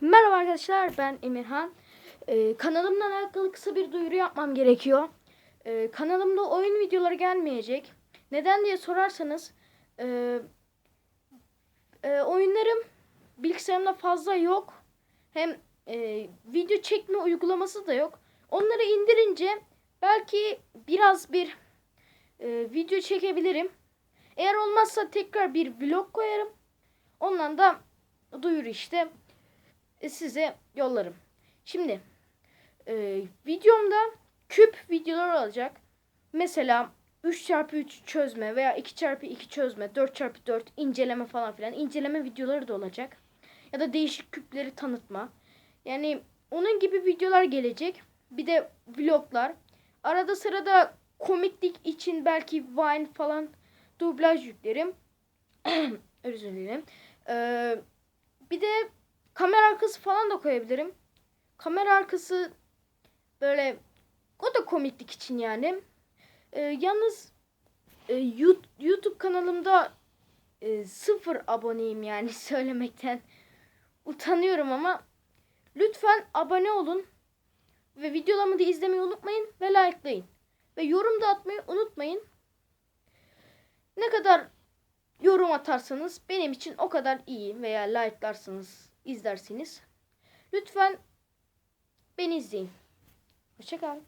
Merhaba arkadaşlar ben Emirhan. Ee, kanalımla alakalı kısa bir duyuru yapmam gerekiyor. Ee, kanalımda oyun videoları gelmeyecek. Neden diye sorarsanız e, e, oyunlarım bilgisayarımda fazla yok. Hem e, video çekme uygulaması da yok. Onları indirince belki biraz bir e, video çekebilirim. Eğer olmazsa tekrar bir vlog koyarım. Ondan da duyuru işte size yollarım. Şimdi e, videomda küp videolar olacak. Mesela 3x3 çözme veya 2x2 çözme, 4x4 inceleme falan filan inceleme videoları da olacak. Ya da değişik küpleri tanıtma. Yani onun gibi videolar gelecek. Bir de vloglar. Arada sırada komiklik için belki Vine falan dublaj yüklerim. Özür dilerim. Ee, bir de kamera arkası falan da koyabilirim. Kamera arkası böyle o da komiklik için yani. Ee, yalnız e, YouTube kanalımda e, sıfır aboneyim yani söylemekten utanıyorum ama lütfen abone olun ve videolarımı da izlemeyi unutmayın ve likelayın. Ve yorum da atmayı unutmayın. Ne kadar yorum atarsanız benim için o kadar iyi veya like'larsınız, izlersiniz. Lütfen beni izleyin. Hoşçakal.